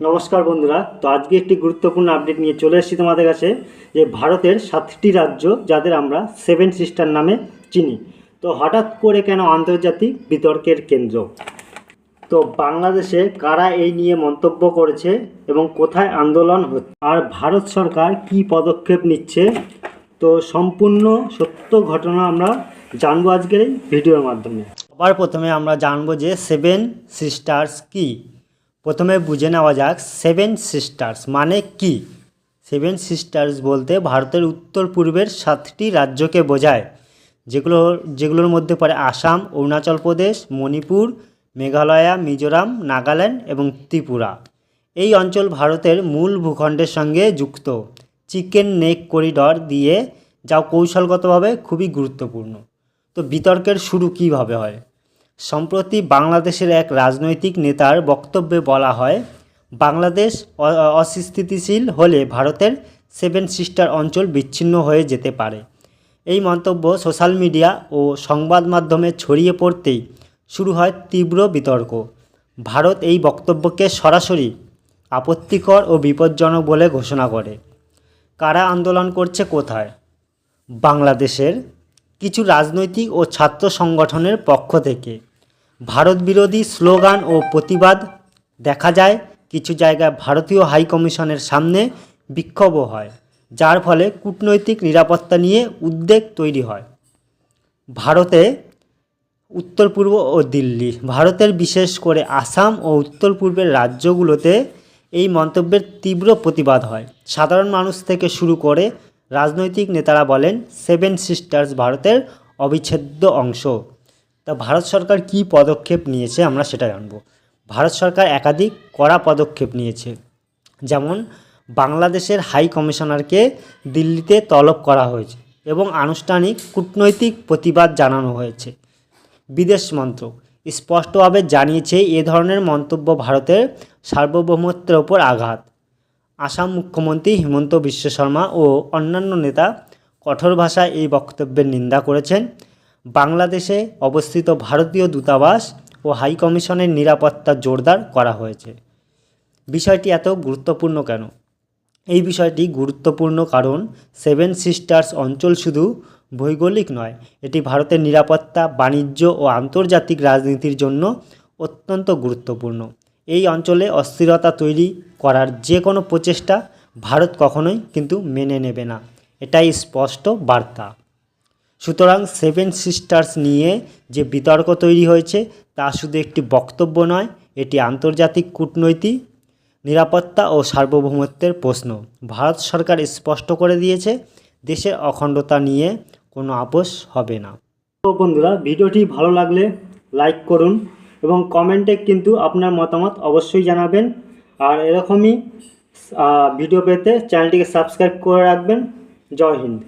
নমস্কার বন্ধুরা। তো আজকে একটি গুরুত্বপূর্ণ আপডেট নিয়ে চলে এসেছি তোমাদের কাছে, যে ভারতের সাতটি রাজ্য যাদের আমরা সেভেন সিস্টার নামে চিনি। তো হঠাৎ করে কেন আন্তর্জাতিক বিতর্কের কেন্দ্র? তো বাংলাদেশে কারা এই নিয়ে মন্তব্য করেছে এবং কোথায় আন্দোলন হচ্ছে? আর ভারত সরকার কি পদক্ষেপ নিচ্ছে? তো সম্পূর্ণ সত্য ঘটনা আমরা জানব আজকের এই ভিডিওর মাধ্যমে। সবার প্রথমে আমরা জানব যে সেভেন সিস্টার্স কি? প্রথমে বুঝে নেওয়া যাক সেভেন সিস্টার্স মানে কি? সেভেন সিস্টার্স বলতে ভারতের উত্তর পূর্বের সাতটি রাজ্যকে বোঝায়, যেগুলো, যেগুলোর মধ্যে পড়ে আসাম, অরুণাচল প্রদেশ, মণিপুর, মেঘালয়া, মিজোরাম, নাগাল্যান্ড এবং ত্রিপুরা। এই অঞ্চল ভারতের মূল ভূখণ্ডের সঙ্গে যুক্ত। চিকেন নেক করিডর দিয়ে যা কৌশলগতভাবে খুবই গুরুত্বপূর্ণ। তো বিতর্কের শুরু কীভাবে হয়? সম্প্রতি বাংলাদেশের এক রাজনৈতিক নেতার বক্তব্যে বলা হয়, বাংলাদেশ অস্থিতিশীল হলে ভারতের সেভেন সিস্টার অঞ্চল বিচ্ছিন্ন হয়ে যেতে পারে। এই মন্তব্য সোশ্যাল মিডিয়া ও সংবাদ মাধ্যমে ছড়িয়ে পড়তেই শুরু হয় তীব্র বিতর্ক। ভারত এই বক্তব্যকে সরাসরি আপত্তিকর ও বিপজ্জনক বলে ঘোষণা করে। কারা আন্দোলন করছে কোথায়? বাংলাদেশের কিছু রাজনৈতিক ও ছাত্র সংগঠনের পক্ষ থেকে। ভারত বিরোধী স্লোগান ও প্রতিবাদ দেখা যায় কিছু জায়গায় ভারতীয় হাই কমিশনের সামনে বিক্ষোভও হয়, যার ফলে কূটনৈতিক নিরাপত্তা নিয়ে উদ্বেগ তৈরি হয়। ভারতে উত্তর পূর্ব ও দিল্লি, ভারতের বিশেষ করে আসাম ও উত্তর পূর্বের রাজ্যগুলোতে এই মন্তব্যের তীব্র প্রতিবাদ হয়। সাধারণ মানুষ থেকে শুরু করে রাজনৈতিক নেতারা বলেন, সেভেন সিস্টার্স ভারতের অবিচ্ছেদ্য অংশ। তা ভারত সরকার কী পদক্ষেপ নিয়েছে আমরা সেটা জানব। ভারত সরকার একাধিক কড়া পদক্ষেপ নিয়েছে। যেমন, বাংলাদেশের হাই কমিশনারকে দিল্লিতে তলব করা হয়েছে এবং আনুষ্ঠানিক কূটনৈতিক প্রতিবাদ জানানো হয়েছে। বিদেশ মন্ত্রক স্পষ্টভাবে জানিয়েছে এ ধরনের মন্তব্য ভারতের সার্বভৌমত্বের ওপর আঘাত। আসাম মুখ্যমন্ত্রী হিমন্ত বিশ্ব শর্মা ও অন্যান্য নেতা কঠোর ভাষায় এই বক্তব্যের নিন্দা করেছেন। বাংলাদেশে অবস্থিত ভারতীয় দূতাবাস ও হাই কমিশনের নিরাপত্তা জোরদার করা হয়েছে। বিষয়টি এত গুরুত্বপূর্ণ কেন? এই বিষয়টি গুরুত্বপূর্ণ কারণ সেভেন সিস্টার্স অঞ্চল শুধু ভৌগোলিক নয়, এটি ভারতের নিরাপত্তা, বাণিজ্য ও আন্তর্জাতিক রাজনীতির জন্য অত্যন্ত গুরুত্বপূর্ণ। এই অঞ্চলে অস্থিরতা তৈরি করার যে কোনো প্রচেষ্টা ভারত কখনোই কিন্তু মেনে নেবে না। এটাই স্পষ্ট বার্তা। সুতরাং সেভেন সিস্টার্স নিয়ে যে বিতর্ক তৈরি হয়েছে, তা শুধু একটি বক্তব্য নয়, এটি আন্তর্জাতিক কূটনৈতিক নিরাপত্তা ও সার্বভৌমত্বের প্রশ্ন। ভারত সরকার স্পষ্ট করে দিয়েছে, দেশের অখণ্ডতা নিয়ে কোনো আপোষ হবে না। বন্ধুরা, ভিডিওটি ভালো লাগলে লাইক করুন এবং কমেন্টে কিন্তু আপনার মতামত অবশ্যই জানাবেন। আর এরকমই ভিডিও পেতে চ্যানেলটিকে সাবস্ক্রাইব করে রাখবেন। জয় হিন্দ।